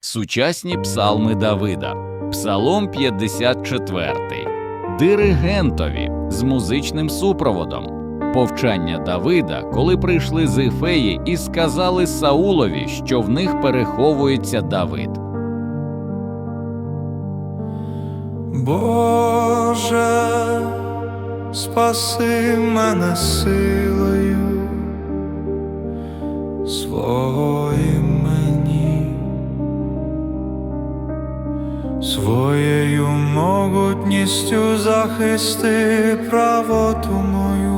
Сучасні псалми Давида, Псалом 54, диригентові з музичним супроводом, повчання Давида, коли прийшли з Іфеї і сказали Саулові, що в них переховується Давид. Боже, спаси мене силою свого своєю могутністю захисти правоту мою.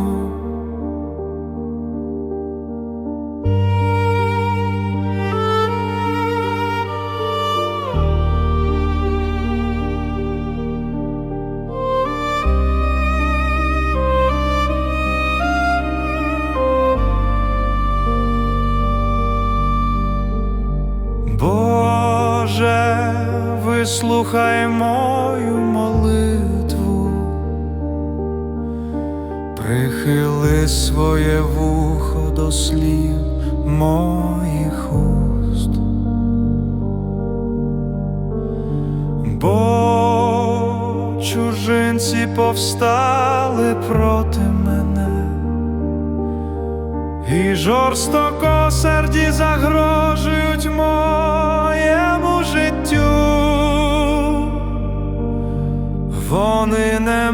Вислухай мою молитву, прихили своє вухо до слів моїх уст. Бо чужинці повстали проти мене і жорстоко серді загрожують моєму Вони не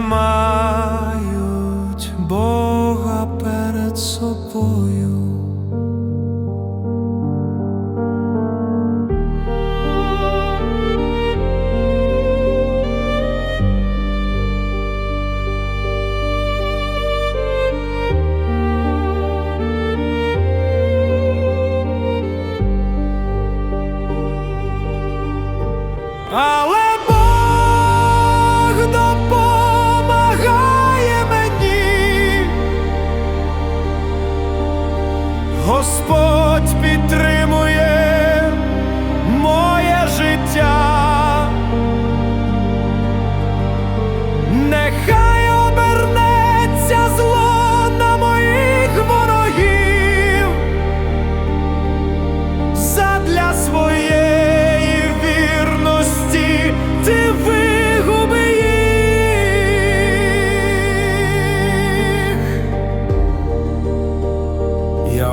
Господь підтримує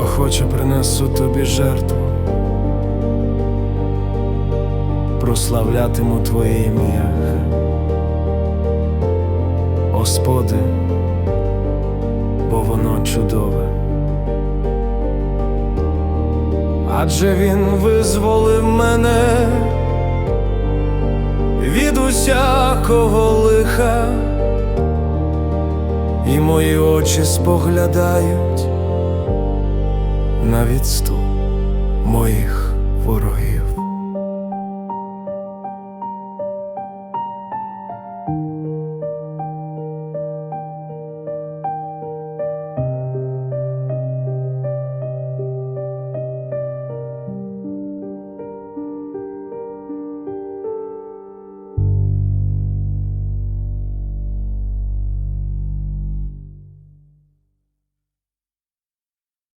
охоче принесу тобі жертву, прославлятиму Твоє ім'я. Господи, бо воно чудове. Адже Він визволив мене від усякого лиха, і мої очі споглядають на відступ моїх ворогів.